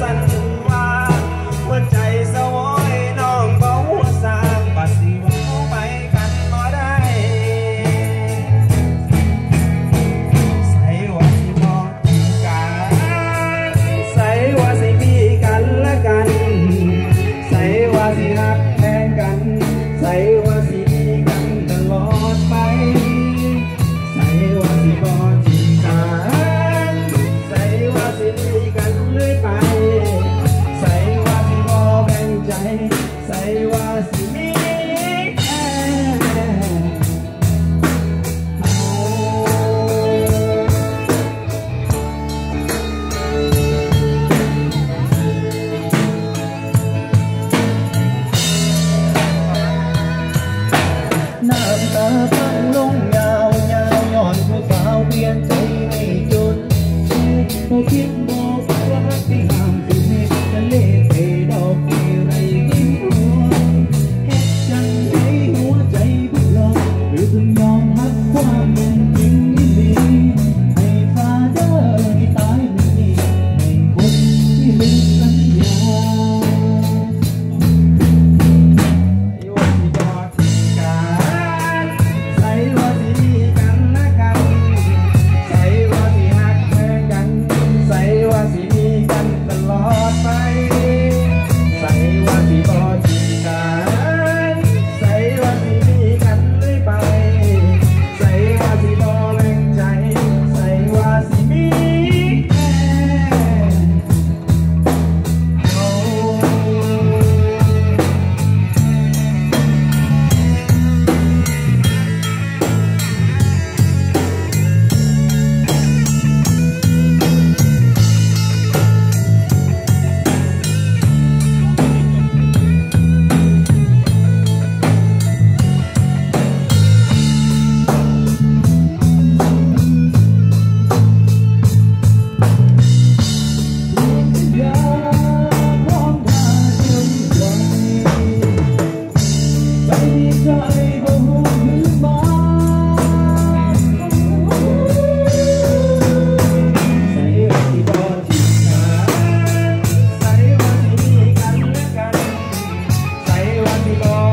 สันว่าหัวใจสวยน้องเบาสร้างบัดสิว่าเไปกันบ่ได้ ใส่ว่กันใส่ว่าสิมีกันละกัน ใส่ว่ ใจไม่จนโมคิดมฝัวารัม่ห่างคือเมฆทะเลเทดอกเทไรยิ้มหัวเฮ็จังไดหัวใจบุกหลอกม่ยอมรับความเป็น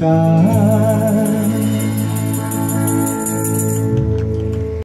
가